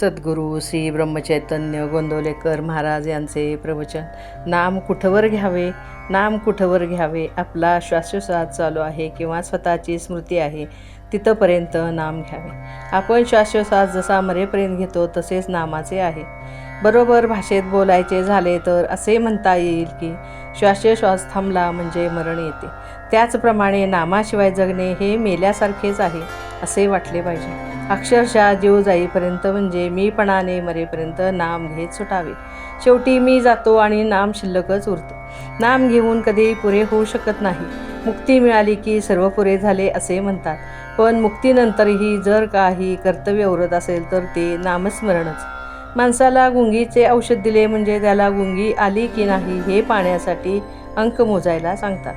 सद्गुरू श्री ब्रह्मचैतन्य गोंदवलेकर महाराज यांचे प्रवचन. नाम कुठवर घ्यावे? नाम कुठवर घ्यावे? आपला श्वासोश्वास चालू आहे किंवा स्वतःची स्मृती आहे तिथंपर्यंत नाम घ्यावे. आपण श्वासोश्वास जसा मरेपर्यंत घेतो तसेच नामाचे आहे. बरोबर भाषेत बोलायचे झाले तर असे म्हणता येईल की श्वासोश्वास थांबला म्हणजे मरण येते. त्याचप्रमाणे नामाशिवाय जगणे हे मेल्यासारखेच आहे असे वाटले पाहिजे. अक्षरशः जीव जाईपर्यंत म्हणजे मीपणाने मरेपर्यंत नाम घेत सुटावे. शेवटी मी जातो आणि नाम शिल्लकच उरतो. नाम घेऊन कधी पुरे होऊ शकत नाही. मुक्ती मिळाली की सर्व पुरे झाले असे म्हणतात. पण मुक्तीनंतरही जर काही कर्तव्य उरत असेल तर ते नामस्मरणच. माणसाला गुंगीचे औषध दिले म्हणजे त्याला गुंगी आली की नाही हे पाहण्यासाठी अंक मोजायला सांगतात.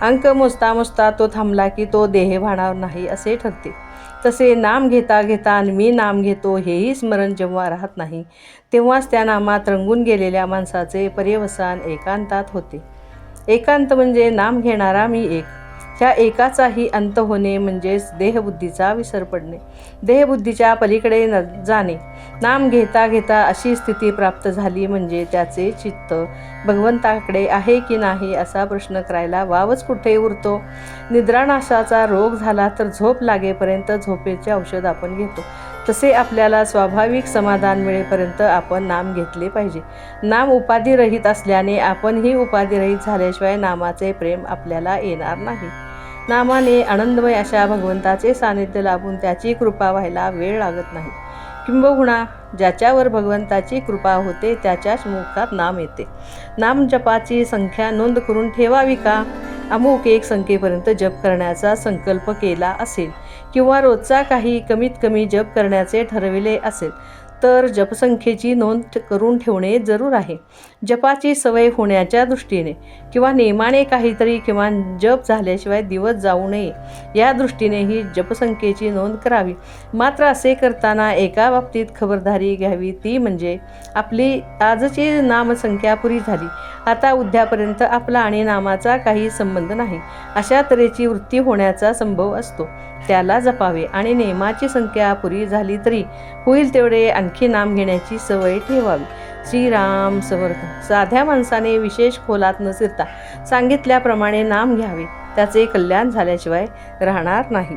अंक मोजता मोजता तो थांबला की तो देह भाणार नाही असे ठरते. तसे नाम घेता घेता आणि मी नाम घेतो हेही स्मरण जेव्हा राहत नाही तेव्हाच त्या नामात रंगून गेलेल्या माणसाचे पर्यवसान एकांतात होते. एकांत म्हणजे नाम घेणारा मी एक. ह्या एकाचाही अंत होणे म्हणजेच देहबुद्धीचा विसर पडणे. देहबुद्धीच्या पलीकडे न जाणे. नाम घेता घेता अशी स्थिती प्राप्त झाली म्हणजे त्याचे चित्त भगवंताकडे आहे की नाही असा प्रश्न करायला वावच कुठे उरतो? निद्रानाशाचा रोग झाला तर झोप लागेपर्यंत झोपेचे औषध आपण घेतो. तसे आपल्याला स्वाभाविक समाधान मिळेपर्यंत आपण नाम घेतले पाहिजे. नाम उपाधिरहित असल्याने आपणही उपाधिरहित झाल्याशिवाय नामाचे प्रेम आपल्याला येणार नाही. नामाने आनंदमय अशा भगवंताचे सानिध्य लाभून त्याची कृपा व्हायला वेळ लागत नाही. किंबहुना ज्याच्यावर भगवंताची कृपा होते त्याच्याच मुखात नाम येते. नाम जपाची संख्या नोंद करून ठेवावी का? अमुक एक संख्येपर्यंत जप करण्याचा संकल्प केला असेल किंवा रोजचा काही कमीत कमी जप करण्याचे ठरविले असेल तर जपसंख्येची नोंद करून ठेवणे जरूर आहे. जपाची सवय होण्याच्या दृष्टीने किंवा नेमाने काहीतरी किमान जप झाल्याशिवाय दिवस जाऊ नये या दृष्टीनेही जपसंख्येची नोंद करावी. मात्र असे करताना एका बाबतीत खबरदारी घ्यावी ती म्हणजे आपली आजची नामसंख्या पुरी झाली. आता उद्यापर्यंत आपला आणि नामाचा काही संबंध नाही. अशा तऱ्हेची वृत्ती होण्याचा संभव असतो. त्याला जपावे आणि नेमाची संख्या पुरी झाली तरी होईल तेवढे आणखी नाम घेण्याची सवय ठेवावी. श्रीराम समर्थ साध्या माणसाने विशेष खोलात न शिरता सांगितल्याप्रमाणे नाम घ्यावे. त्याचे कल्याण झाल्याशिवाय राहणार नाही.